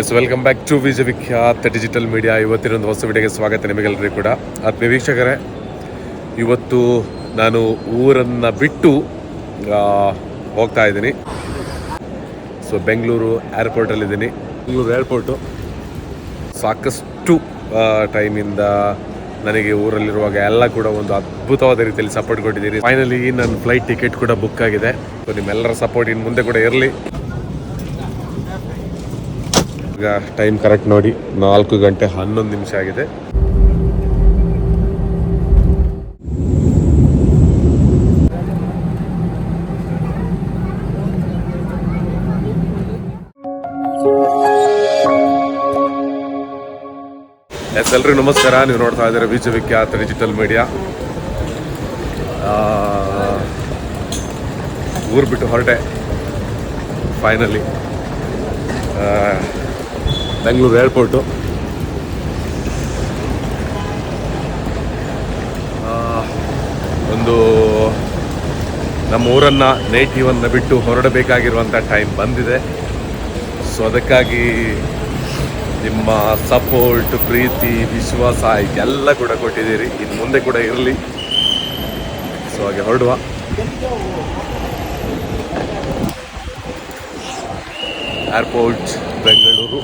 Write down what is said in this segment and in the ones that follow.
Yes welcome back to Vijaya Vikhyatha digital media. ಇವತ್ತಿನ ಒಂದು ಹೊಸ ವಿಡಿಯೋಗೆ ಸ್ವಾಗತ ನಿಮಗೆಲ್ಲರಿಗೂ ಕೂಡ. ಆತ್ಮೀಯ ವೀಕ್ಷಕರೇ ಇವತ್ತು ನಾನು ಊರನ್ನು ಬಿಟ್ಟು ಹೋಗ್ತಾ ಇದ್ದೀನಿ. ಸೊ ಬೆಂಗಳೂರು ಏರ್ಪೋರ್ಟಲ್ಲಿದ್ದೀನಿ ಬೆಂಗಳೂರು ಏರ್ಪೋರ್ಟು ಸಾಕಷ್ಟು ಟೈಮಿಂದ ನನಗೆ ಊರಲ್ಲಿರುವಾಗ ಎಲ್ಲ ಕೂಡ ಒಂದು ಅದ್ಭುತವಾದ ರೀತಿಯಲ್ಲಿ ಸಪೋರ್ಟ್ ಕೊಟ್ಟಿದ್ದೀರಿ. ಫೈನಲಿ ನನ್ನ ಫ್ಲೈಟ್ ಟಿಕೆಟ್ ಕೂಡ ಬುಕ್ ಆಗಿದೆ. ಸೊ ನಿಮ್ಮೆಲ್ಲರ ಸಪೋರ್ಟ್ ಇನ್ನು ಮುಂದೆ ಕೂಡ ಇರಲಿ. ಟೈಮ್ ಕರೆಕ್ಟ್ ನೋಡಿ, ನಾಲ್ಕು ಗಂಟೆ ಹನ್ನೊಂದು ನಿಮಿಷ ಆಗಿದೆ. ಎಸ್ ಎಲ್ರಿಗೂ ನಮಸ್ಕಾರ. ನೀವು ನೋಡ್ತಾ ಇದ್ದೀರಾ ವಿಜಯ ವಿಖ್ಯಾತ ಡಿಜಿಟಲ್ ಮೀಡಿಯಾ ಊರು ಬಿಟ್ಟು ಹೊರಟೆ ಫೈನಲಿ ಬೆಂಗಳೂರು ಏರ್ಪೋರ್ಟು. ಒಂದು ನಮ್ಮ ಊರನ್ನು ನೇಟಿವನ್ನು ಬಿಟ್ಟು ಹೊರಡಬೇಕಾಗಿರುವಂಥ ಟೈಮ್ ಬಂದಿದೆ. ಸೊ ಅದಕ್ಕಾಗಿ ನಿಮ್ಮ ಸಪೋರ್ಟ್ ಪ್ರೀತಿ, ವಿಶ್ವಾಸ ಎಲ್ಲ ಕೂಡ ಕೊಟ್ಟಿದ್ದೀರಿ. ಇನ್ನು ಮುಂದೆ ಕೂಡ ಇರಲಿ. ಸೊ ಹಾಗೆ ಹೊರಡುವ. ಏರ್ಪೋರ್ಟ್ ಬೆಂಗಳೂರು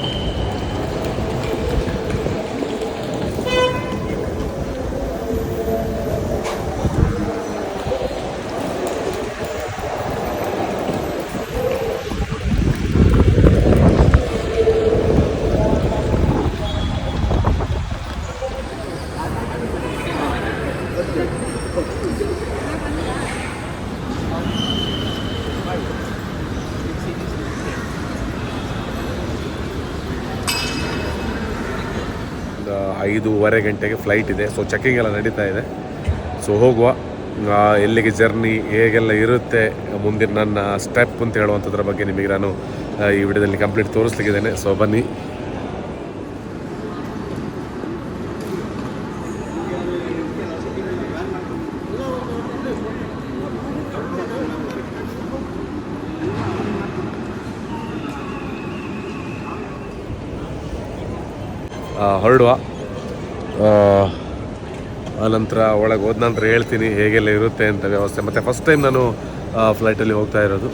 ಒಂದು ಐದೂವರೆ ಗಂಟೆಗೆ ಫ್ಲೈಟ್ ಇದೆ. ಸೊ ಚೆಕಿಂಗ್ ಎಲ್ಲ ನಡೀತಾ ಇದೆ. ಸೊ ಹೋಗುವ. ಎಲ್ಲಿಗೆ ಜರ್ನಿ ಹೇಗೆಲ್ಲ ಇರುತ್ತೆ ಮುಂದಿನ ನನ್ನ ಸ್ಟೆಪ್ ಅಂತ ಹೇಳುವಂಥದ್ರ ಬಗ್ಗೆ ನಿಮಗೆ ನಾನು ಈ ವಿಡಿಯೋದಲ್ಲಿ ಕಂಪ್ಲೀಟ್ ತೋರಿಸ್ಲಿಕ್ಕಿದ್ದೇನೆ. ಸೊ ಬನ್ನಿ. ಹೊರಡುವ. ಆನಂತರ ಒಳಗೆ ಹೋದ ನಂತರ ಹೇಳ್ತೀನಿ ಹೇಗೆಲ್ಲ ಇರುತ್ತೆ ಅಂತ ವ್ಯವಸ್ಥೆ. ಮತ್ತು ಫಸ್ಟ್ ಟೈಮ್ ನಾನು ಫ್ಲೈಟಲ್ಲಿ ಹೋಗ್ತಾ ಇರೋದು.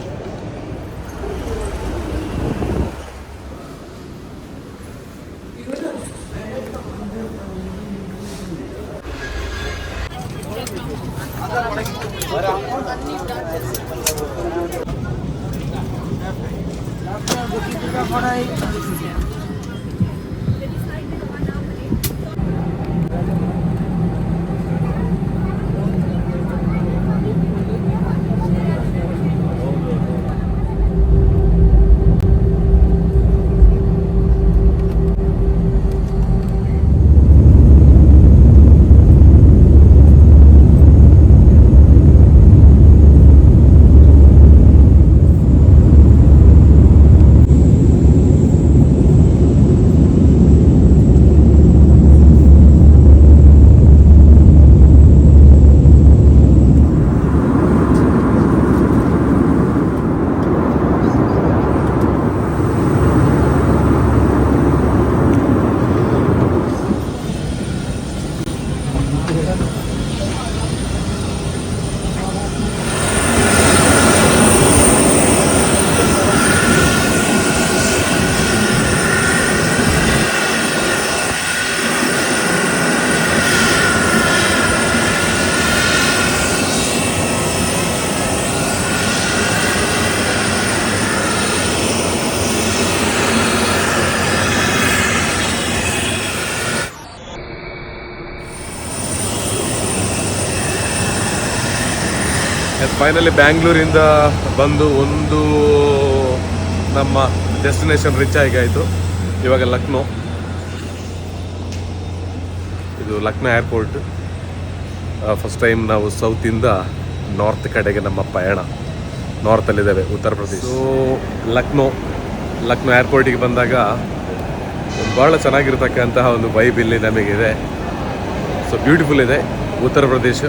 ಫೈನಲಿ ಬ್ಯಾಂಗ್ಳೂರಿಂದ ಬಂದು ಒಂದು ನಮ್ಮ ಡೆಸ್ಟಿನೇಷನ್ ರೀಚ್ ಆಗಿ ಆಯಿತು. ಇವಾಗ ಲಕ್ನೋ. ಇದು ಲಕ್ನೋ ಏರ್ಪೋರ್ಟ್ ಫಸ್ಟ್ ಟೈಮ್ ನಾವು ಸೌತಿಂದ ನಾರ್ತ್ ಕಡೆಗೆ ನಮ್ಮ ಪಯಣ. ನಾರ್ತಲ್ಲಿದ್ದೇವೆ ಉತ್ತರ ಪ್ರದೇಶ. ಸೊ ಲಕ್ನೋ ಲಕ್ನೋ ಏರ್ಪೋರ್ಟಿಗೆ ಬಂದಾಗ ಭಾಳ ಚೆನ್ನಾಗಿರ್ತಕ್ಕಂತಹ ಒಂದು ವೈಬ್ ಇಲ್ಲಿ ನಮಗಿದೆ. ಸೊ ಬ್ಯೂಟಿಫುಲ್ ಇದೆ ಉತ್ತರ ಪ್ರದೇಶ.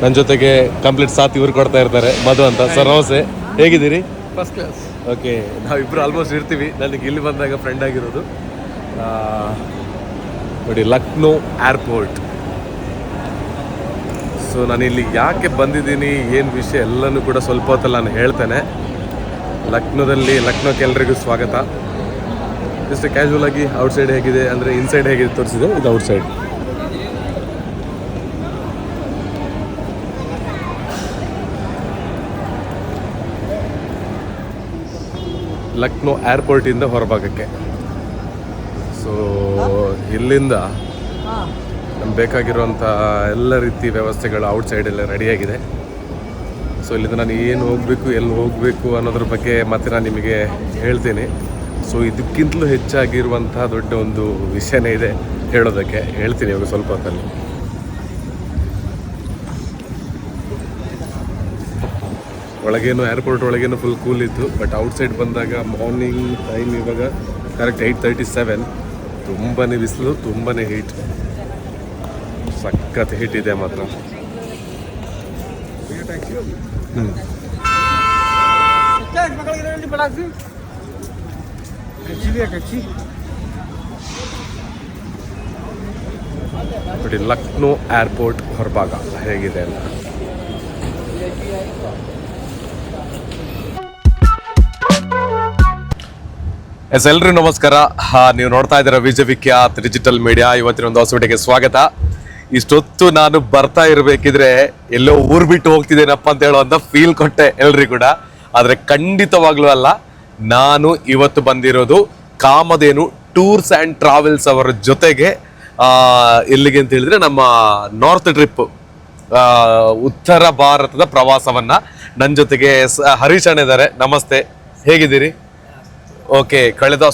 ನನ್ನ ಜೊತೆಗೆ ಕಂಪ್ಲೀಟ್ ಸಾತ್ ಇವ್ರು ಕೊಡ್ತಾ ಇರ್ತಾರೆ. ಮಧು ಅಂತ. ಸರ್ ನಮಸ್ತೆ. ಹೇಗಿದ್ದೀರಿ? ಫಸ್ಟ್ ಕ್ಲಾಸ್ ಓಕೆ ನಾವಿಬ್ಬರು ಆಲ್ಮೋಸ್ಟ್ ಇರ್ತೀವಿ. ನನಗೆ ಇಲ್ಲಿ ಬಂದಾಗ ಫ್ರೆಂಡ್ ಆಗಿರೋದು. ನೋಡಿ ಲಕ್ನೋ ಏರ್ಪೋರ್ಟ್ ಸೊ ನಾನು ಇಲ್ಲಿ ಯಾಕೆ ಬಂದಿದ್ದೀನಿ ಏನು ವಿಷಯ ಎಲ್ಲನೂ ಕೂಡ ಸ್ವಲ್ಪ ಹೊತ್ತಲ್ಲಿ ನಾನು ಹೇಳ್ತೇನೆ. ಲಕ್ನೋದಲ್ಲಿ ಲಕ್ನೋಕ್ಕೆ ಎಲ್ರಿಗೂ ಸ್ವಾಗತ. ಜಸ್ಟ್ ಕ್ಯಾಶುವಲ್ ಆಗಿ ಔಟ್ಸೈಡ್ ಹೇಗಿದೆ ಅಂದರೆ ಇನ್ಸೈಡ್ ಹೇಗಿದೆ ತೋರಿಸಿದೆ ಇದು ಔಟ್ಸೈಡ್ ಲಕ್ನೋ ಏರ್ಪೋರ್ಟಿಂದ ಹೊರಭಾಗಕ್ಕೆ. ಸೊ ಇಲ್ಲಿಂದ ನಮ್ಗೆ ಬೇಕಾಗಿರುವಂಥ ಎಲ್ಲ ರೀತಿ ವ್ಯವಸ್ಥೆಗಳು ಔಟ್ಸೈಡ್ ಎಲ್ಲ ರೆಡಿಯಾಗಿದೆ ಸೊ ಇಲ್ಲಿಂದ ನಾನು ಏನು ಹೋಗಬೇಕು ಎಲ್ಲಿ ಹೋಗಬೇಕು ಅನ್ನೋದ್ರ ಬಗ್ಗೆ ಮತ್ತೆ ನಾನು ನಿಮಗೆ ಹೇಳ್ತೀನಿ. ಸೊ ಇದಕ್ಕಿಂತಲೂ ಹೆಚ್ಚಾಗಿರುವಂಥ ದೊಡ್ಡ ಒಂದು ವಿಷಯನೇ ಇದೆ ಹೇಳೋದಕ್ಕೆ. ಹೇಳ್ತೀನಿ ಇವಾಗ ಸ್ವಲ್ಪ ಹೊತ್ತಲ್ಲಿ. ಒಳಗೇನು ಏರ್ಪೋರ್ಟ್ ಒಳಗೇನು ಫುಲ್ ಕೂಲ್ ಇತ್ತು ಬಟ್ ಔಟ್ಸೈಡ್ ಬಂದಾಗ ಮಾರ್ನಿಂಗ್ ಟೈಮ್ ಇವಾಗ ಕರೆಕ್ಟ್ ಏಯ್ಟ್ ತರ್ಟಿ ಸೆವೆನ್ ತುಂಬಾ ಬಿಸಿಲು ತುಂಬಾ ಹೀಟ್ ಸಖತ್ ಹೀಟ್ ಇದೆ ಮಾತ್ರ. ಲಕ್ನೋ ಏರ್ಪೋರ್ಟ್ ಹೊರಭಾಗ. ಹೇಗಿದೆ ಅಂತ? ಎಸ್ ಎಲ್ರಿ ನಮಸ್ಕಾರ. ನೀವು ನೋಡ್ತಾ ಇದ್ದೀರಾ ವಿಜಯವಿಖ್ಯ ಡಿಜಿಟಲ್ ಮೀಡಿಯಾ ಇವತ್ತಿನ ಒಂದು ಹೊಸ ವಿಡಿಯೋಗೆ ಸ್ವಾಗತ. ಇಷ್ಟೊತ್ತು ನಾನು ಬರ್ತಾ ಇರಬೇಕಿದ್ರೆ ಎಲ್ಲೋ ಊರು ಬಿಟ್ಟು ಹೋಗ್ತಿದ್ದೇನಪ್ಪ ಅಂತ ಹೇಳುವಂಥ ಫೀಲ್ ಕೊಟ್ಟೆ ಎಲ್ರಿಗೂ ಕೂಡ. ಆದರೆ ಖಂಡಿತವಾಗ್ಲೂ ಅಲ್ಲ, ನಾನು ಇವತ್ತು ಬಂದಿರೋದು ಕಾಮಧೇನು ಟೂರ್ಸ್ ಆ್ಯಂಡ್ ಟ್ರಾವೆಲ್ಸ್ ಅವರ ಜೊತೆಗೆ ಎಲ್ಲಿಗೆ ಅಂತ ಹೇಳಿದ್ರೆ ನಮ್ಮ ನಾರ್ತ್ ಟ್ರಿಪ್ ಉತ್ತರ ಭಾರತದ ಪ್ರವಾಸವನ್ನು. ನನ್ನ ಜೊತೆಗೆ ಹರೀಶ್ ಅಣ್ಣ ಇದ್ದಾರೆ. ನಮಸ್ತೆ. ಹೇಗಿದ್ದೀರಿ? ಓಕೆ, ಕಳೆದ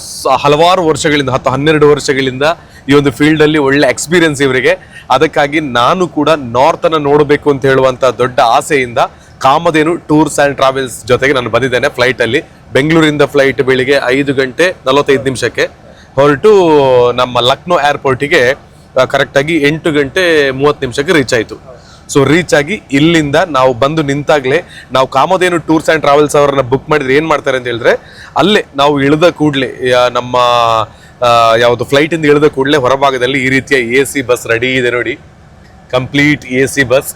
ಹಲವಾರು ವರ್ಷಗಳಿಂದ, ಹತ್ತು ಹನ್ನೆರಡು ವರ್ಷಗಳಿಂದ ಈ ಒಂದು ಫೀಲ್ಡ್ ಅಲ್ಲಿ ಒಳ್ಳೆ ಎಕ್ಸ್ಪೀರಿಯನ್ಸ್ ಇವರಿಗೆ. ಅದಕ್ಕಾಗಿ ನಾನು ಕೂಡ ನಾರ್ತ್ ಅನ್ನ ನೋಡಬೇಕು ಅಂತ ಹೇಳುವಂತ ದೊಡ್ಡ ಆಸೆಯಿಂದ ಕಾಮಧೇನು ಟೂರ್ಸ್ ಅಂಡ್ ಟ್ರಾವೆಲ್ಸ್ ಜೊತೆಗೆ ನಾನು ಬಂದಿದ್ದೇನೆ ಫ್ಲೈಟ್ ಅಲ್ಲಿ. ಬೆಂಗಳೂರಿಂದ ಫ್ಲೈಟ್ ಬೆಳಿಗ್ಗೆ ಐದು ಗಂಟೆ ನಲವತ್ತೈದು ನಿಮಿಷಕ್ಕೆ. ಹೊರಟು ನಮ್ಮ ಲಕ್ನೋ ಏರ್ಪೋರ್ಟಿಗೆ ಕರೆಕ್ಟಾಗಿ ಎಂಟು ಗಂಟೆ ಮೂವತ್ತು ನಿಮಿಷಕ್ಕೆ ರೀಚ್ ಆಯಿತು. ಸೊ ರೀಚ್ ಆಗಿ ಇಲ್ಲಿಂದ ನಾವು ಬಂದು ನಿಂತಾಗಲೇ ನಾವು ಕಾಮಧೇನು ಟೂರ್ಸ್ ಆ್ಯಂಡ್ ಟ್ರಾವೆಲ್ಸ್ ಅವರನ್ನ ಬುಕ್ ಮಾಡಿದ್ರೆ ಏನು ಮಾಡ್ತಾರೆ ಅಂತ ಹೇಳಿದ್ರೆ ಅಲ್ಲೇ ನಾವು ಇಳಿದ ಕೂಡಲೇ ನಮ್ಮ ಯಾವುದು ಫ್ಲೈಟಿಂದ ಇಳಿದ ಕೂಡಲೇ ಹೊರಭಾಗದಲ್ಲಿ ಈ ರೀತಿಯ ಎ ಸಿ ಬಸ್ ರೆಡಿ ಇದೆ ನೋಡಿ. ಕಂಪ್ಲೀಟ್ ಎ ಸಿ ಬಸ್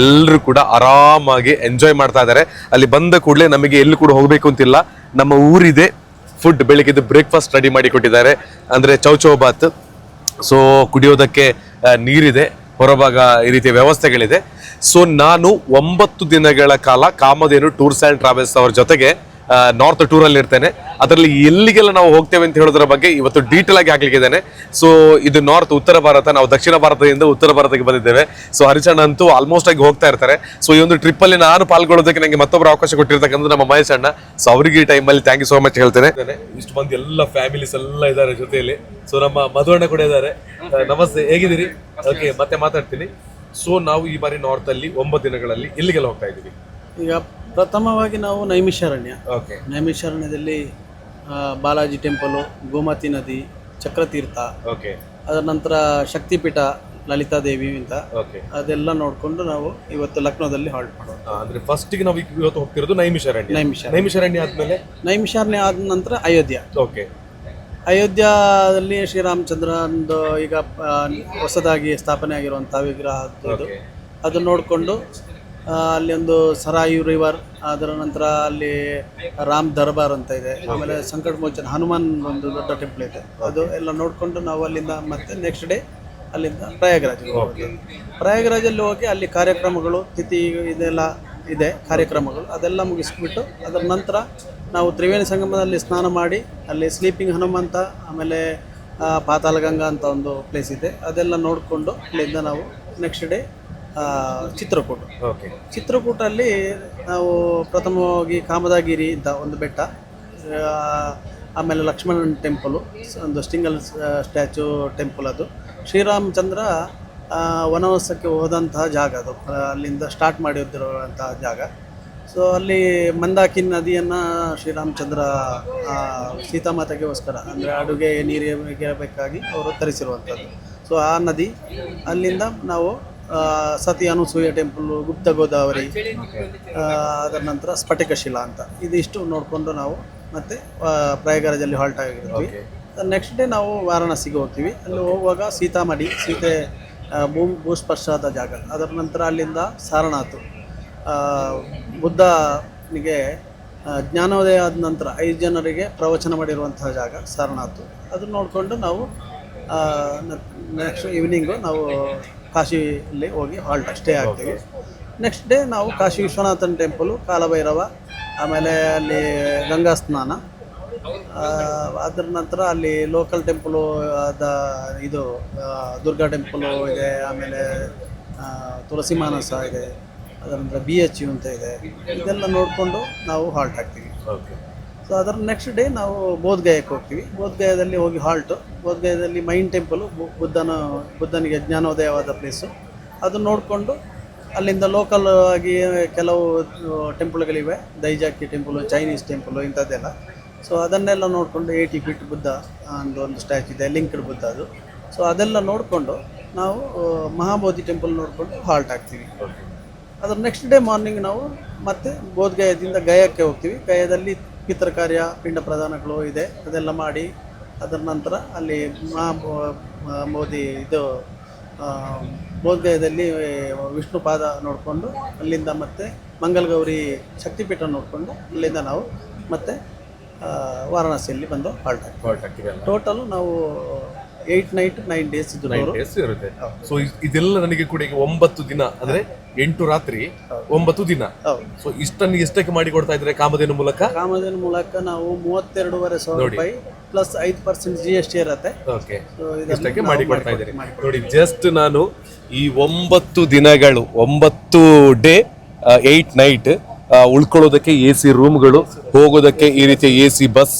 ಎಲ್ಲರೂ ಕೂಡ ಆರಾಮಾಗಿ ಎಂಜಾಯ್ ಮಾಡ್ತಾ ಇದ್ದಾರೆ. ಅಲ್ಲಿ ಬಂದ ಕೂಡಲೇ ನಮಗೆ ಎಲ್ಲಿ ಕೂಡ ಹೋಗಬೇಕು ಅಂತಿಲ್ಲ. ನಮ್ಮ ಊರಿದೆ ಫುಡ್ ಬೆಳಗ್ಗೆದ್ದು ಬ್ರೇಕ್ಫಾಸ್ಟ್ ರೆಡಿ ಮಾಡಿ ಕೊಟ್ಟಿದ್ದಾರೆ. ಅಂದರೆ ಚೌಚೌ ಬಾತ್ ಸೊ ಕುಡಿಯೋದಕ್ಕೆ ನೀರಿದೆ. ಹೊರಭಾಗ ಈ ರೀತಿಯ ವ್ಯವಸ್ಥೆಗಳಿದೆ. ಸೊ ನಾನು ಒಂಬತ್ತು ದಿನಗಳ ಕಾಲ ಕಾಮಧೇನು ಟೂರ್ಸ್ ಆ್ಯಂಡ್ ಟ್ರಾವೆಲ್ಸ್ ಅವರ ಜೊತೆಗೆ ನಾರ್ತ್ ಟೂರಲ್ಲಿ ಇರ್ತೇನೆ. ಅದರಲ್ಲಿ ಎಲ್ಲಿಗೆಲ್ಲ ನಾವು ಹೋಗ್ತೇವೆ ಅಂತ ಹೇಳೋದ್ರ ಬಗ್ಗೆ ಇವತ್ತು ಡೀಟೇಲ್ ಆಗಿ ಹಾಕ್ಲಿಕ್ಕಿದ್ದೇನೆ. ಸೊ ಇದು ನಾರ್ತ್ ಉತ್ತರ ಭಾರತ ನಾವು ದಕ್ಷಿಣ ಭಾರತದಿಂದ ಉತ್ತರ ಭಾರತಕ್ಕೆ ಬಂದಿದ್ದೇವೆ. ಸೊ ಹರಿಚಣ್ಣ ಅಂತೂ ಆಲ್ಮೋಸ್ಟ್ ಆಗಿ ಹೋಗ್ತಾ ಇರ್ತಾರೆ. ಸೊ ಈ ಒಂದು ಟ್ರಿಪ್ ಅಲ್ಲಿ ನಾನು ಪಾಲ್ಗೊಳ್ಳೋದಕ್ಕೆ ನನಗೆ ಮತ್ತೊಬ್ಬರು ಅವಕಾಶ ಕೊಟ್ಟಿರ್ತಕ್ಕಂಥ ನಮ್ಮ ಮಹೇಶ್ ಅಣ್ಣ. ಸೊ ಅವರಿಗೆ ಈ ಟೈಮಲ್ಲಿ ಥ್ಯಾಂಕ್ ಯು ಸೋ ಮಚ್ ಹೇಳ್ತೇನೆ. ಇಷ್ಟು ಮಂದಿ ಎಲ್ಲ ಫ್ಯಾಮಿಲೀಸ್ ಎಲ್ಲ ಇದ್ದಾರೆ ಜೊತೆಯಲ್ಲಿ. ಸೊ ನಮ್ಮ ಮಧುವಣ್ಣ ಕೂಡ ಇದ್ದಾರೆ. ನಮಸ್ತೆ. ಹೇಗಿದ್ದೀರಿ? ಓಕೆ ಮತ್ತೆ ಮಾತಾಡ್ತೀನಿ. ಸೊ ನಾವು ಈ ಬಾರಿ ನಾರ್ತ್ ಅಲ್ಲಿ ಒಂಬತ್ತು ದಿನಗಳಲ್ಲಿ ಎಲ್ಲಿಗೆಲ್ಲ ಹೋಗ್ತಾ ಇದ್ದೀವಿ ಈಗ ಪ್ರಥಮವಾಗಿ ನಾವು ನೈಮಿಷಾರಣ್ಯ. ಓಕೆ ನೈಮಿಷಾರಣ್ಯದಲ್ಲಿ ಆ, ಬಾಲಾಜಿ ಟೆಂಪಲು ಗೋಮತಿ ನದಿ ಚಕ್ರತೀರ್ಥ ಓಕೆ ಅದರ ನಂತರ ಶಕ್ತಿಪೀಠ ಲಲಿತಾದೇವಿ ಅಂತ. ಓಕೆ ಅದೆಲ್ಲ ನೋಡಿಕೊಂಡು ನಾವು ಇವತ್ತು ಲಕ್ನೋದಲ್ಲಿ ಹಾಲ್ಟ್ ಮಾಡೋದು. ಅಂದ್ರೆ ಫಸ್ಟ್ಗೆ ನಾವು ಈಗ ಇವತ್ತು ಹೋಗ್ತಿರೋದು ನೈಮಿಷಾರಣ್ಯ. ನೈಮಿಷಾರಣ್ಯ. ನೈಮಿಷಾರಣ್ಯ ಆದ್ಮೇಲೆ? ನೈಮಿಷಾರಣ್ಯ ಆದ ನಂತರ ಅಯೋಧ್ಯ. ಓಕೆ ಅಯೋಧ್ಯದಲ್ಲಿ ಶ್ರೀರಾಮಚಂದ್ರಂದು ಈಗ ಆ, ಹೊಸದಾಗಿ ಸ್ಥಾಪನೆ ಆಗಿರುವಂಥ ವಿಗ್ರಹ ಅದು. ಓಕೆ ಅದು ನೋಡಿಕೊಂಡು ಅಲ್ಲಿ ಒಂದು ಸರಾಯು ರಿವರ್ ಅದರ ನಂತರ ಅಲ್ಲಿ ರಾಮ್ ದರ್ಬಾರ್ ಅಂತ ಇದೆ. ಆಮೇಲೆ ಸಂಕಟ ಮೋಚನ ಹನುಮಾನ್ ಒಂದು ದೊಡ್ಡ ಟೆಂಪಲ್ ಇದೆ. ಅದು ಎಲ್ಲ ನೋಡಿಕೊಂಡು ನಾವು ಅಲ್ಲಿಂದ ಮತ್ತೆ ನೆಕ್ಸ್ಟ್ ಡೇ ಅಲ್ಲಿಂದ ಪ್ರಯಾಗರಾಜಿಗೆ ಹೋಗೋದು. ಪ್ರಯಾಗರಾಜಲ್ಲಿ ಹೋಗಿ ಅಲ್ಲಿ ಕಾರ್ಯಕ್ರಮಗಳು, ತಿಥಿ ಇದೆಲ್ಲ ಇದೆ, ಕಾರ್ಯಕ್ರಮಗಳು. ಅದೆಲ್ಲ ಮುಗಿಸ್ಬಿಟ್ಟು ಅದರ ನಂತರ ನಾವು ತ್ರಿವೇಣಿ ಸಂಗಮದಲ್ಲಿ ಸ್ನಾನ ಮಾಡಿ, ಅಲ್ಲಿ ಸ್ಲೀಪಿಂಗ್ ಹನುಮಂತ, ಆಮೇಲೆ ಪಾತಾಳಗಂಗಾ ಅಂತ ಒಂದು ಪ್ಲೇಸ್ ಇದೆ. ಅದೆಲ್ಲ ನೋಡಿಕೊಂಡು ಅಲ್ಲಿಂದ ನಾವು ನೆಕ್ಸ್ಟ್ ಡೇ ಚಿತ್ರಕೂಟ. ಓಕೆ. ಚಿತ್ರಕೂಟಲ್ಲಿ ನಾವು ಪ್ರಥಮವಾಗಿ ಕಾಮದಾಗಿರಿ ಅಂತ ಒಂದು ಬೆಟ್ಟ ಆಮೇಲೆ ಲಕ್ಷ್ಮಣನ ಟೆಂಪಲು ಒಂದು ಸ್ಟಿಂಗಲ್ ಸ್ಟ್ಯಾಚು ಟೆಂಪಲ್ ಅದು. ಶ್ರೀರಾಮಚಂದ್ರ ವನವಾಸಕ್ಕೆ ಹೋದಂತಹ ಜಾಗ ಅದು. ಅಲ್ಲಿಂದ ಸ್ಟಾರ್ಟ್ ಮಾಡಿದ್ದಿರುವಂತಹ ಜಾಗ. ಸೊ ಅಲ್ಲಿ ಮಂದಾಕಿನ್ ನದಿಯನ್ನು ಶ್ರೀರಾಮಚಂದ್ರ ಸೀತಾಮಾತೆಗೋಸ್ಕರ ಅಂದರೆ ಅಡುಗೆ ನೀರಿಗೆ ಬೇಕಾಗಿ ಅವರು ತರಿಸಿರುವಂಥದ್ದು. ಸೊ ಆ ನದಿ ಅಲ್ಲಿಂದ ನಾವು ಸತಿ ಅನುಸೂಯ ಟೆಂಪಲ್ಲು ಗುಪ್ತ ಗೋದಾವರಿ ಅದರ ನಂತರ ಸ್ಫಟಿಕಶಿಲಾ ಅಂತ. ಇದಿಷ್ಟು ನೋಡಿಕೊಂಡು ನಾವು ಮತ್ತೆ ಪ್ರಯಾಗರಾಜಲ್ಲಿ ಹಾಲ್ಟ್ ಆಗಿರ್ತೀವಿ ನೆಕ್ಸ್ಟ್ ಡೇ ನಾವು ವಾರಾಣಸಿಗೆ ಹೋಗ್ತೀವಿ. ಅಲ್ಲಿ ಹೋಗುವಾಗ ಸೀತಾಮಡಿ ಸೀತೆ ಭೂ ಭೂಸ್ಪರ್ಶಾದ ಜಾಗ. ಅದರ ನಂತರ ಅಲ್ಲಿಂದ ಸಾರನಾಥ್ ಬುದ್ಧನಿಗೆ ಜ್ಞಾನೋದಯ ಆದ ನಂತರ ಐದು ಜನರಿಗೆ ಪ್ರವಚನ ಮಾಡಿರುವಂತಹ ಜಾಗ ಸಾರನಾಥ್. ಅದನ್ನ ನೋಡಿಕೊಂಡು ನಾವು ನೆಕ್ಸ್ಟ್ ಈವ್ನಿಂಗು ನಾವು ಕಾಶಿಯಲ್ಲಿ ಹೋಗಿ ಹಾಲ್ಟ್ ಸ್ಟೇ ಆಗ್ತೀವಿ. ನೆಕ್ಸ್ಟ್ ಡೇ ನಾವು ಕಾಶಿ ವಿಶ್ವನಾಥನ್ ಟೆಂಪಲು ಕಾಲಭೈರವ, ಆಮೇಲೆ ಅಲ್ಲಿ ಗಂಗಾ ಸ್ನಾನ. ಅದರ ನಂತರ ಅಲ್ಲಿ ಲೋಕಲ್ ಟೆಂಪಲು ಆದ ಇದು ದುರ್ಗಾ ಟೆಂಪಲು ಇದೆ, ಆಮೇಲೆ ತುಳಸಿ ಮಾನಸ ಇದೆ, ಅದರ ನಂತರ ಬಿ ಎಚ್ ಯು ಅಂತ ಇದೆ. ಇದೆಲ್ಲ ನೋಡಿಕೊಂಡು ನಾವು ಹಾಲ್ಟ್ ಹಾಕ್ತೀವಿ ಸೊ ಅದರ ನೆಕ್ಸ್ಟ್ ಡೇ ನಾವು ಬೋಧ್ಗಯಕ್ಕೆ ಹೋಗ್ತೀವಿ. ಬೋಧ್ಗಯದಲ್ಲಿ ಹೋಗಿ ಹಾಲ್ಟು ಬೋಧ್ಗಯದಲ್ಲಿ ಮೈನ್ ಟೆಂಪಲು ಬುದ್ಧನ ಬುದ್ಧನಿಗೆ ಜ್ಞಾನೋದಯವಾದ ಪ್ಲೇಸು ಅದನ್ನು ನೋಡಿಕೊಂಡು ಅಲ್ಲಿಂದ ಲೋಕಲ್ ಆಗಿ ಕೆಲವು ಟೆಂಪಲ್ಗಳಿವೆ ದೈಜಾಕಿ ಟೆಂಪಲು ಚೈನೀಸ್ ಟೆಂಪಲು ಇಂಥದ್ದೆಲ್ಲ. ಸೊ ಅದನ್ನೆಲ್ಲ ನೋಡಿಕೊಂಡು ಏಯ್ಟಿ ಫೀಟ್ ಬುದ್ಧ ಒಂದು ಒಂದು ಸ್ಟ್ಯಾಚು ಇದೆ. ಲಿಂಕ್ಡ್ ಬುದ್ಧ ಅದು. ಸೊ ಅದೆಲ್ಲ ನೋಡಿಕೊಂಡು ನಾವು ಮಹಾಬೋಧಿ ಟೆಂಪಲ್ ನೋಡಿಕೊಂಡು ಹಾಲ್ಟ್ ಆಗ್ತೀವಿ. ಅದರ ನೆಕ್ಸ್ಟ್ ಡೇ ಮಾರ್ನಿಂಗ್ ನಾವು ಮತ್ತೆ ಬೋಧ್ಗಯದಿಂದ ಗಯಕ್ಕೆ ಹೋಗ್ತೀವಿ. ಗಯದಲ್ಲಿ ಪಿತೃ ಕಾರ್ಯ ಪಿಂಡ ಪ್ರದಾನಗಳು ಇದೆ. ಅದೆಲ್ಲ ಮಾಡಿ ಅದರ ನಂತರ ಅಲ್ಲಿ ಮಹಾ ಮೋದಿ ಇದು ಬೋಧಗಯದಲ್ಲಿ ವಿಷ್ಣು ಪಾದ ನೋಡಿಕೊಂಡು ಅಲ್ಲಿಂದ ಮತ್ತೆ ಮಂಗಲಗೌರಿ ಶಕ್ತಿಪೀಠ ನೋಡಿಕೊಂಡು ಅಲ್ಲಿಂದ ನಾವು ಮತ್ತೆ ವಾರಣಾಸಿಯಲ್ಲಿ ವಾರಾಣಸಿಯಲ್ಲಿ ಬಂದು ಹಾಲ್ಟ್ ಹಾಕ್ತೀವಿ ಟೋಟಲು ನಾವು ಏಯ್ಟ್ ನೈಟ್ ನೈನ್ ಡೇಸ್ ಇದು ಟೂರು. ಡೇಸ್ ಇರುತ್ತೆ. ಸೊ ಇದೆಲ್ಲ ನನಗೆ ಕೂಡ ಈಗ ಒಂಬತ್ತು ದಿನ ಅಂದ್ರೆ ಎಂಟು ರಾತ್ರಿ ಒಂಬತ್ತು ದಿನ. ಸೊ ಇಷ್ಟನ್ನು ಎಷ್ಟಕ್ಕೆ ಮಾಡಿ ಕೊಡ್ತಾ ಇದ್ರೆ ಕಾಮಧೇನು ಮೂಲಕ? ಕಾಮಧೇನು ಮೂಲಕ ನಾವು ಮೂವತ್ತೆರಡುವರೆ ಸಾವಿರ ರೂಪಾಯಿ ಪ್ಲಸ್ ಐದು ಪರ್ಸೆಂಟ್ ಜಿ ಎಸ್ ಟಿ ಇರುತ್ತೆ. ಓಕೆ ಇಷ್ಟಕ್ಕೆ ಮಾಡಿ ಕೊಡ್ತಾ. ಇದ್ದೀರಿ? ನೋಡಿ ಜಸ್ಟ್ ನಾನು ಈ ಒಂಬತ್ತು ದಿನಗಳು ಒಂಬತ್ತು ಡೇ ಏಟ್ ನೈಟ್ ಉಳ್ಕೊಳ್ಳೋದಕ್ಕೆ ಎ ಸಿ ರೂಮ್ಗಳು ಹೋಗೋದಕ್ಕೆ ಈ ರೀತಿಯ ಎ ಸಿ ಬಸ್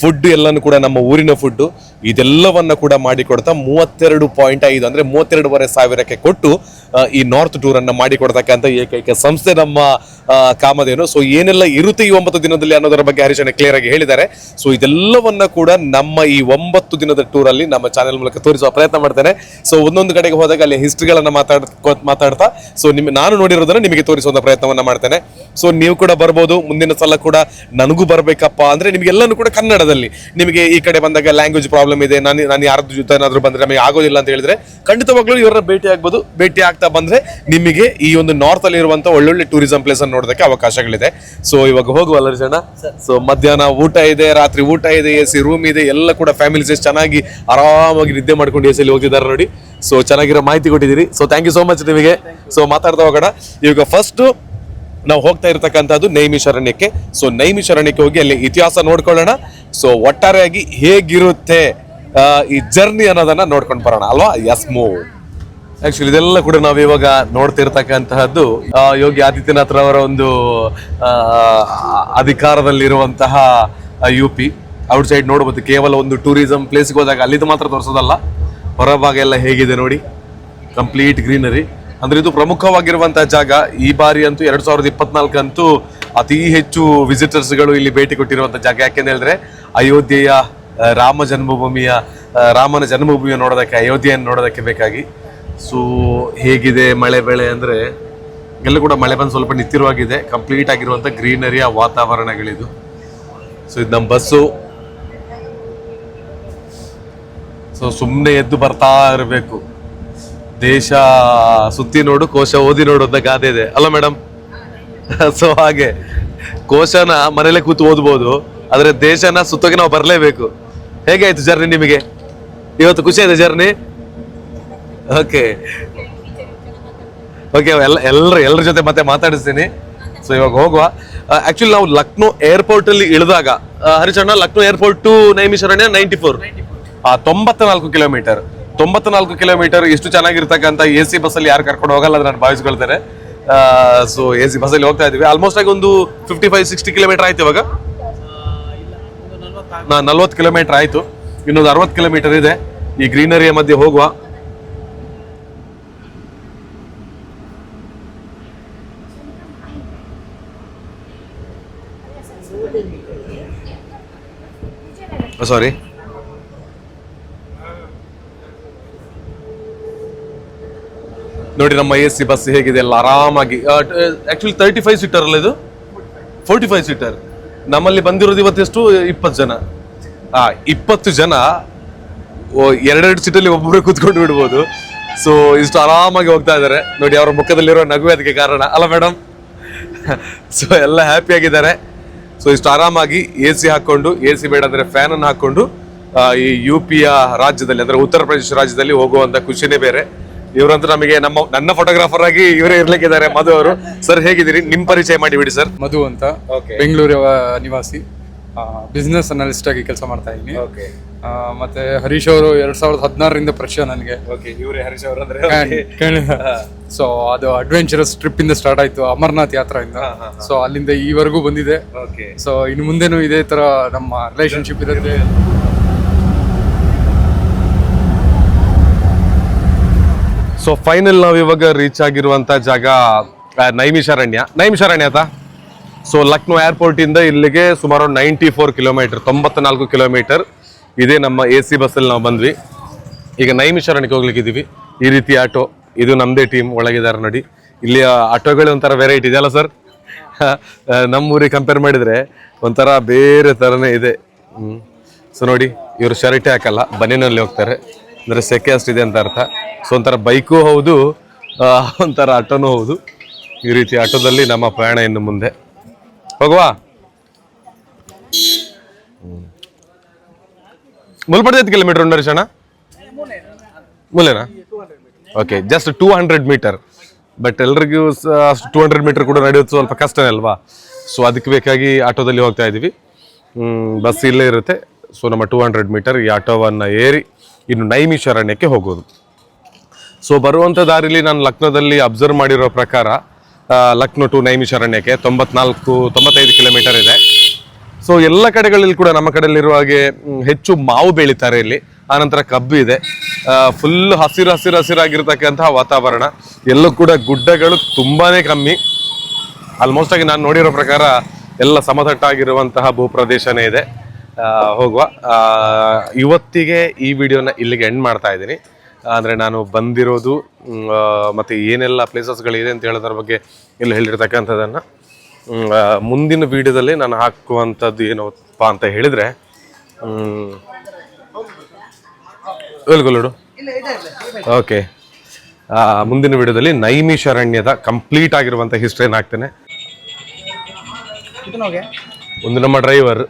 ಫುಡ್ ಎಲ್ಲನೂ ಕೂಡ ನಮ್ಮ ಊರಿನ ಫುಡ್ ಇದೆಲ್ಲವನ್ನ ಕೂಡ ಮಾಡಿಕೊಡ್ತಾ ಮೂವತ್ತೆರಡು ಪಾಯಿಂಟ್ ಐದು ಅಂದ್ರೆ ಮೂವತ್ತೆರಡುವರೆ ಸಾವಿರಕ್ಕೆ ಕೊಟ್ಟು ಈ ನಾರ್ತ್ ಟೂರ್ ಅನ್ನ ಮಾಡಿಕೊಡ್ತಕ್ಕಂಥ ಏಕೈಕ ಸಂಸ್ಥೆ ನಮ್ಮ ಕಾಮಧೇನು. ಸೊ ಏನೆಲ್ಲ ಇರುತ್ತೆ ಈ ಒಂಬತ್ತು ದಿನದಲ್ಲಿ ಅನ್ನೋದರ ಬಗ್ಗೆ ಹರೀಶಣ್ಣ ಕ್ಲಿಯರ್ ಆಗಿ ಹೇಳಿದ್ದಾರೆ. ಸೊ ಇದೆಲ್ಲವನ್ನ ಕೂಡ ನಮ್ಮ ಈ ಒಂಬತ್ತು ದಿನದ ಟೂರ್ ಅಲ್ಲಿ ನಮ್ಮ ಚಾನೆಲ್ ಮೂಲಕ ತೋರಿಸುವ ಪ್ರಯತ್ನ ಮಾಡ್ತೇನೆ. ಸೊ ಒಂದೊಂದು ಕಡೆಗೆ ಹೋದಾಗ ಅಲ್ಲಿ ಹಿಸ್ಟ್ರಿಗಳನ್ನ ಮಾತಾಡ್ ಮಾತಾಡ್ತಾ ಸೊ ನಿಮ್, ನಾನು ನೋಡಿರೋದನ್ನ ನಿಮಗೆ ತೋರಿಸುವಂತ ಪ್ರಯತ್ನವನ್ನ ಮಾಡ್ತೇನೆ. ಸೊ ನೀವು ಕೂಡ ಬರ್ಬೋದು. ಮುಂದಿನ ಸಲ ಕೂಡ ನನಗೂ ಬರಬೇಕಪ್ಪ ಅಂದ್ರೆ ನಿಮಗೆಲ್ಲನೂ ಕೂಡ ಕನ್ನಡದಲ್ಲಿ. ನಿಮಗೆ ಈ ಕಡೆ ಬಂದಾಗ ಲ್ಯಾಂಗ್ವೇಜ್ ಪ್ರಾಬ್ಲಮ್ ಇದೆ. ನಾನು ನಾನು ಯಾರ ಜೊತೆ ಏನಾದರೂ ಬಂದ್ರೆ ನಮಗೆ ಆಗೋದಿಲ್ಲ ಅಂತ ಹೇಳಿದ್ರೆ ಖಂಡಿತವಾಗ್ಲೂ ಇವರನ್ನ ಭೇಟಿ ಆಗ್ಬೋದು ಭೇಟಿ ಆಗ್ತಾ ಬಂದ್ರೆ ನಿಮಗೆ ಈ ಒಂದು ನಾರ್ತ್ ಅಲ್ಲಿ ಇರುವಂತ ಒಳ್ಳೊಳ್ಳೆ ಟೂರಿಸಂ ಪ್ಲೇಸ್ ಅನ್ನು ನೋಡೋದಕ್ಕೆ ಅವಕಾಶಗಳಿದೆ. ಸೊ ಇವಾಗ ಹೋಗುವಲ್ಲ ಜನ ಸೊ ಮಧ್ಯಾಹ್ನ ಊಟ ಇದೆ, ರಾತ್ರಿ ಊಟ ಇದೆ ಎ ಸಿ ರೂಮ್ ಇದೆ, ಎಲ್ಲ ಕೂಡ ಫ್ಯಾಮಿಲೀಸ್ ಚೆನ್ನಾಗಿ ಆರಾಮಾಗಿ ನಿದ್ದೆ ಮಾಡ್ಕೊಂಡು ಎ ಸಿಲಿ ಹೋಗ್ತಿದ್ದಾರೆ ನೋಡಿ. ಸೊ ಚೆನ್ನಾಗಿರೋ ಮಾಹಿತಿ ಕೊಟ್ಟಿದ್ದೀರಿ. So thank you so much ನಿಮಗೆ. ಸೊ ಮಾತಾಡ್ತಾ ಹೋಗೋಣ. ಇವಾಗ ಫಸ್ಟ್ ನಾವು ಹೋಗ್ತಾ ಇರ್ತಕ್ಕಂಥದ್ದು ನೈಮಿಷಾರಣ್ಯಕ್ಕೆ ಸೊ ನೈಮಿಷಾರಣ್ಯಕ್ಕೆ ಹೋಗಿ ಅಲ್ಲಿ ಇತಿಹಾಸ ನೋಡ್ಕೊಳ್ಳೋಣ. ಸೊ ಒಟ್ಟಾರೆಯಾಗಿ ಹೇಗಿರುತ್ತೆ ಈ ಜರ್ನಿ ಅನ್ನೋದನ್ನ ನೋಡ್ಕೊಂಡು ಬರೋಣ. ಅಲ್ವಾ? ಎಸ್ ಮೂವ್ ಆಕ್ಚುಲಿ ಇದೆಲ್ಲ ಕೂಡ ನಾವು ಇವಾಗ ನೋಡ್ತಿರ್ತಕ್ಕಂತಹದ್ದು ಯೋಗಿ ಆದಿತ್ಯನಾಥ್ ರವರ ಒಂದು ಅಧಿಕಾರದಲ್ಲಿರುವಂತಹ ಯು ಪಿ ಔಟ್ ಸೈಡ್ ನೋಡ್ಬೋದು, ಕೇವಲ ಒಂದು ಟೂರಿಸಂ ಪ್ಲೇಸ್ಗೆ ಹೋದಾಗ ಅಲ್ಲಿದು ಮಾತ್ರ ತೋರಿಸೋದಲ್ಲ. ಹೊರಭಾಗ ಎಲ್ಲ ಹೇಗಿದೆ ನೋಡಿ. ಕಂಪ್ಲೀಟ್ ಗ್ರೀನರಿ ಅಂದ್ರೆ ಇದು ಪ್ರಮುಖವಾಗಿರುವಂತಹ ಜಾಗ. ಈ ಬಾರಿ ಅಂತೂ ಎರಡ್ ಸಾವಿರದ ಇಪ್ಪತ್ನಾಲ್ಕಂತೂ ಅತಿ ಹೆಚ್ಚು ವಿಸಿಟರ್ಸ್ಗಳು ಇಲ್ಲಿ ಭೇಟಿ ಕೊಟ್ಟಿರುವಂತಹ ಜಾಗ. ಯಾಕೆಂತ ಹೇಳಿದ್ರೆ, ಅಯೋಧ್ಯೆಯ ರಾಮ ಜನ್ಮಭೂಮಿಯ ರಾಮನ ಜನ್ಮಭೂಮಿಯ ನೋಡೋದಕ್ಕೆ, ಅಯೋಧ್ಯೆಯನ್ನು ನೋಡೋದಕ್ಕೆ ಬೇಕಾಗಿ. ಸೊ ಹೇಗಿದೆ ಮಳೆ ಬೆಳೆ ಅಂದರೆ ಎಲ್ಲ ಕೂಡ ಮಳೆ ಬಂದು ಸ್ವಲ್ಪ ನಿಂತಿರುವಾಗಿದೆ ಕಂಪ್ಲೀಟ್ ಆಗಿರುವಂಥ ಗ್ರೀನರಿಯ ವಾತಾವರಣಗಳಿದು. ಸೊ ಇದು ನಮ್ಮ ಬಸ್ಸು. ಸೊ ಸುಮ್ಮನೆ ಎದ್ದು ಬರ್ತಾ ಇರಬೇಕು. ದೇಶ ಸುತ್ತಿ ನೋಡು, ಕೋಶ ಓದಿ ನೋಡು ಅಂತ ಗಾದೆ ಇದೆ. ಅಲ್ಲ ಮೇಡಮ್ ಸೊ ಹಾಗೆ. ಕೋಶನ ಮನೇಲೆ ಕೂತು ಓದ್ಬೋದು, ಆದರೆ ದೇಶನ ಸುತ್ತೋಗಿ ನಾವು ಬರಲೇಬೇಕು. ಹೇಗಾಯ್ತು ಜರ್ನಿ ನಿಮಗೆ? ಇವತ್ತು ಖುಷಿ ಇದೆ ಜರ್ನಿ ಓಕೆ. ಓಕೆ, ಎಲ್ಲ ಎಲ್ಲರ ಎಲ್ಲರ ಜೊತೆ ಮತ್ತೆ ಮಾತಾಡಿಸ್ತೀನಿ. ಸೊ ಇವಾಗ ಹೋಗುವ. ಆಕ್ಚುಲಿ ನಾವು ಲಕ್ನೋ ಏರ್ಪೋರ್ಟ್ ಅಲ್ಲಿ ಇಳಿದಾಗ ಹರಿಚಣ್ಣ Lucknow airport to Naimisharanya ninety four ತೊಂಬತ್ತ ನಾಲ್ಕು ಕಿಲೋಮೀಟರ್ ತೊಂಬತ್ತ ನಾಲ್ಕು ಕಿಲೋಮೀಟರ್ ಎಷ್ಟು ಚೆನ್ನಾಗಿರ್ತಕ್ಕಂಥ ಎ ಸಿ ಬಸ್ಸಲ್ಲಿ ಯಾರು ಕರ್ಕೊಂಡು ಹೋಗಲ್ಲ ಅಂತ ನಾನು ಭಾವಿಸ್ಕೊಳ್ತೇನೆ ಸೊ ಎ ಸಿ ಬಸ್ಸಲ್ಲಿ ಹೋಗ್ತಾ ಇದ್ದೀವಿ ಆಲ್ಮೋಸ್ಟ್ ಆಗಿ ಒಂದು ಫಿಫ್ಟಿ ಫೈವ್ ಸಿಕ್ಸ್ಟಿ ಕಿಲೋಮೀಟರ್ ಆಯ್ತು ಇವಾಗ. ನಲ್ವತ್ತು ಕಿಲೋಮೀಟರ್ ಆಯ್ತು. ಇನ್ನೊಂದು ಅರವತ್ತು ಕಿಲೋಮೀಟರ್ ಇದೆ. ಈ ಗ್ರೀನರಿಯ ಮಧ್ಯೆ ಹೋಗುವ. ಸಾರಿ ನೋಡಿ ನಮ್ಮ ಎ ಸಿ ಬಸ್ ಹೇಗಿದೆ ಎಲ್ಲ ಆರಾಮಾಗಿ. ಆಕ್ಚುಲಿ ತರ್ಟಿ ಫೈವ್ ಸೀಟರ್ ಅಲ್ಲ ಇದು? ಫೋರ್ಟಿ ಫೈವ್ ಸೀಟರ್ ನಮ್ಮಲ್ಲಿ ಬಂದಿರೋದು ಇವತ್ತೆಷ್ಟು? ಇಪ್ಪತ್ತು ಜನ. ಆ, ಇಪ್ಪತ್ತು ಜನ ಎರಡೆರಡು ಸೀಟಲ್ಲಿ ಒಬ್ಬೊಬ್ಬರೇ ಕೂತ್ಕೊಂಡು ಬಿಡ್ಬೋದು. ಸೊ ಇಷ್ಟು ಆರಾಮಾಗಿ ಹೋಗ್ತಾ ಇದ್ದಾರೆ. ನೋಡಿ, ಅವರ ಮುಖದಲ್ಲಿರೋ ನಗುವೆ ಅದಕ್ಕೆ ಕಾರಣ. ಅಲ್ಲ ಮೇಡಮ್ ಸೊ ಎಲ್ಲ ಹ್ಯಾಪಿ ಆಗಿದ್ದಾರೆ. ಸೊ ಇಷ್ಟು ಆರಾಮಾಗಿ ಎ ಸಿ ಹಾಕೊಂಡು ಎ ಸಿ ಬೇಡ ಅಂದ್ರೆ ಫ್ಯಾನ್ ಅನ್ನು ಹಾಕೊಂಡು ಈ ಯು ಪಿಯ ರಾಜ್ಯದಲ್ಲಿ ಅಂದ್ರೆ ಉತ್ತರ ಪ್ರದೇಶ ರಾಜ್ಯದಲ್ಲಿ ಹೋಗುವಂತ ಖುಷಿನೇ ಬೇರೆ. ಇವರಂತೂ ನಮಗೆ ನಮ್ಮ ನನ್ನ ಫೋಟೋಗ್ರಾಫರ್ ಆಗಿ ಇವರೇ ಇರ್ಲಿಕ್ಕಿದ್ದಾರೆ ಮಧು ಅವರು. ಸರ್ ಹೇಗಿದ್ದೀರಿ? ನಿಮ್ ಪರಿಚಯ ಮಾಡಿ ಬಿಡಿ ಸರ್ ಮಧು ಅಂತ. ಬೆಂಗಳೂರು ನಿವಾಸಿ. ಬಿಸ್ನೆಸ್ ಅನಾಲಿಸ್ಟ್ ಆಗಿ ಕೆಲಸ ಮಾಡ್ತಾ ಇದ್ದೀನಿ. ಓಕೆ ಮತ್ತೆ ಹರೀಶ್ ಅವರು ಎರಡ್ ಸಾವಿರದ ಹದಿನಾರರಿಂದ ಪರಿಚಯ ನನಗೆ. ಓಕೆ ಇವರೇ ಹರೀಶ್ ಅವರಂದ್ರೆ ಸೊ ಅದು ಅಡ್ವೆಂಚರಸ್ ಟ್ರಿಪ್ ಇಂದ ಸ್ಟಾರ್ಟ್ ಆಯ್ತು ಅಮರ್ನಾಥ್ ಯಾತ್ರೆಯಿಂದ. ಸೊ ಅಲ್ಲಿಂದ ಈವರೆಗೂ ಬಂದಿದೆ. ಓಕೆ ಸೊ ಇನ್ನು ಮುಂದೆನೂ ಇದೇ ತರ ನಮ್ಮ ರಿಲೇಶನ್ಶಿಪ್ ಇರುತ್ತೆ. ಸೊ ಫೈನಲ್ ನಾವು ಇವಾಗ ರೀಚ್ ಆಗಿರುವಂತ ಜಾಗ ನೈಮಿಷಾರಣ್ಯ ನೈಮಿಷಾರಣ್ಯ ಆತ ಸೊ ಲಕ್ನೋ ಏರ್ಪೋರ್ಟ್ ಇಂದ ಇಲ್ಲಿಗೆ ಸುಮಾರು ನೈಂಟಿ ಫೋರ್ ಕಿಲೋಮೀಟರ್ ತೊಂಬತ್ನಾಲ್ಕು ಕಿಲೋಮೀಟರ್ ಇದೇ ನಮ್ಮ ಎ ಸಿ ಬಸ್ಸಲ್ಲಿ ನಾವು ಬಂದ್ವಿ. ಈಗ ನೈಮಿಷಾರಣ್ಯಕ್ಕೆ ಹೋಗ್ಲಿಕ್ಕಿದೀವಿ ಈ ರೀತಿ ಆಟೋ. ಇದು ನಮ್ಮದೇ ಟೀಮ್ ಒಳಗಿದ್ದಾರೆ ನೋಡಿ. ಇಲ್ಲಿ ಆಟೋಗಳು ಒಂಥರ ವೆರೈಟಿ ಇದೆಯಲ್ಲ ಸರ್ ನಮ್ಮೂರಿಗೆ ಕಂಪೇರ್ ಮಾಡಿದರೆ ಒಂಥರ ಬೇರೆ ಥರನೇ ಇದೆ. ಹ್ಞೂ ಸೊ ನೋಡಿ ಇವರು ಶರ್ಟೇ ಹಾಕಲ್ಲ ಬನ್ನಿನಲ್ಲಿ ಹೋಗ್ತಾರೆ. ಅಂದರೆ ಸೆಕೆ ಅಷ್ಟಿದೆ ಅಂತ ಅರ್ಥ. ಸೊ ಒಂಥರ ಬೈಕು ಹೌದು ಒಂಥರ ಆಟೋನೂ ಹೌದು. ಈ ರೀತಿ ಆಟೋದಲ್ಲಿ ನಮ್ಮ ಪ್ರಯಾಣ ಇನ್ನು ಮುಂದೆ. ಹೋಗುವಾ? ಮುಲ್ಪಡ್ದ ಎಷ್ಟು ಕಿಲೋಮೀಟರ್ ಉಂಟು ಮುಲ್ಲೇನಾ ಮೂಲೆನಾ? Okay just two hundred metre but ಎಲ್ರಿಗೂ ಅಷ್ಟು ಟೂ ಹಂಡ್ರೆಡ್ ಮೀಟರ್ ಕೂಡ ನಡೆಯೋದು ಸ್ವಲ್ಪ ಕಷ್ಟನೇ ಅಲ್ವಾ? ಸೊ ಅದಕ್ಕೆ ಬೇಕಾಗಿ ಆಟೋದಲ್ಲಿ ಹೋಗ್ತಾ ಇದ್ದೀವಿ. ಬಸ್ ಇಲ್ಲೇ ಇರುತ್ತೆ. ಸೊ ನಮ್ಮ ಟೂ ಹಂಡ್ರೆಡ್ ಮೀಟರ್ ಈ ಆಟೋವನ್ನು ಏರಿ ಇನ್ನು ನೈಮಿಷಾರಣ್ಯಕ್ಕೆ ಹೋಗೋದು. ಸೊ ಬರುವಂಥ ದಾರಿಲಿ ನಾನು ಲಕ್ನೋದಲ್ಲಿ ಅಬ್ಸರ್ವ್ ಮಾಡಿರೋ ಪ್ರಕಾರ ಲಕ್ನೋ ಟು ನೈಮಿಷಾರಣ್ಯಕ್ಕೆ ತೊಂಬತ್ನಾಲ್ಕು, ತೊಂಬತ್ತೈದು ಕಿಲೋಮೀಟರ್ ಇದೆ. ಸೊ ಎಲ್ಲ ಕಡೆಗಳಲ್ಲಿ ಕೂಡ ನಮ್ಮ ಕಡೆಯಲ್ಲಿರುವ ಹಾಗೆ ಹೆಚ್ಚು ಮಾವು ಬೆಳೀತಾರೆ ಇಲ್ಲಿ. ಆನಂತರ ಕಬ್ಬು ಇದೆ. ಫುಲ್ ಹಸಿರು ಹಸಿರು ಹಸಿರಾಗಿರ್ತಕ್ಕಂತಹ ವಾತಾವರಣ. ಎಲ್ಲೂ ಕೂಡ ಗುಡ್ಡಗಳು ತುಂಬಾನೇ ಕಮ್ಮಿ. ಆಲ್ಮೋಸ್ಟ್ ಆಗಿ ನಾನು ನೋಡಿರೋ ಪ್ರಕಾರ ಎಲ್ಲ ಸಮತಟ್ಟಾಗಿರುವಂತಹ ಭೂಪ್ರದೇಶನೇ ಇದೆ. ಹೋಗುವ. ಇವತ್ತಿಗೆ ಈ ವಿಡಿಯೋನ ಇಲ್ಲಿಗೆ ಎಂಡ್ ಮಾಡ್ತಾ ಇದ್ದೀನಿ. ಅಂದರೆ ನಾನು ಬಂದಿರೋದು ಮತ್ತು ಏನೆಲ್ಲ ಪ್ಲೇಸಸ್ಗಳಿದೆ ಅಂತ ಹೇಳೋದ್ರ ಬಗ್ಗೆ ಇಲ್ಲಿ ಹೇಳಿರ್ತಕ್ಕಂಥದ್ದನ್ನು ಮುಂದಿನ ವಿಡಿಯೋದಲ್ಲಿ ನಾನು ಹಾಕುವಂಥದ್ದು ಏನಪ್ಪ ಅಂತ ಹೇಳಿದರೆ ಎಲ್ಗೊಲ್ಲೋಡು ಓಕೆ ಮುಂದಿನ ವಿಡಿಯೋದಲ್ಲಿ ನೈಮಿಷಾರಣ್ಯದ ಕಂಪ್ಲೀಟ್ ಆಗಿರುವಂಥ ಹಿಸ್ಟ್ರಿ ಹಾಕ್ತೇನೆ. ಒಂದು ನಮ್ಮ ಡ್ರೈವರ್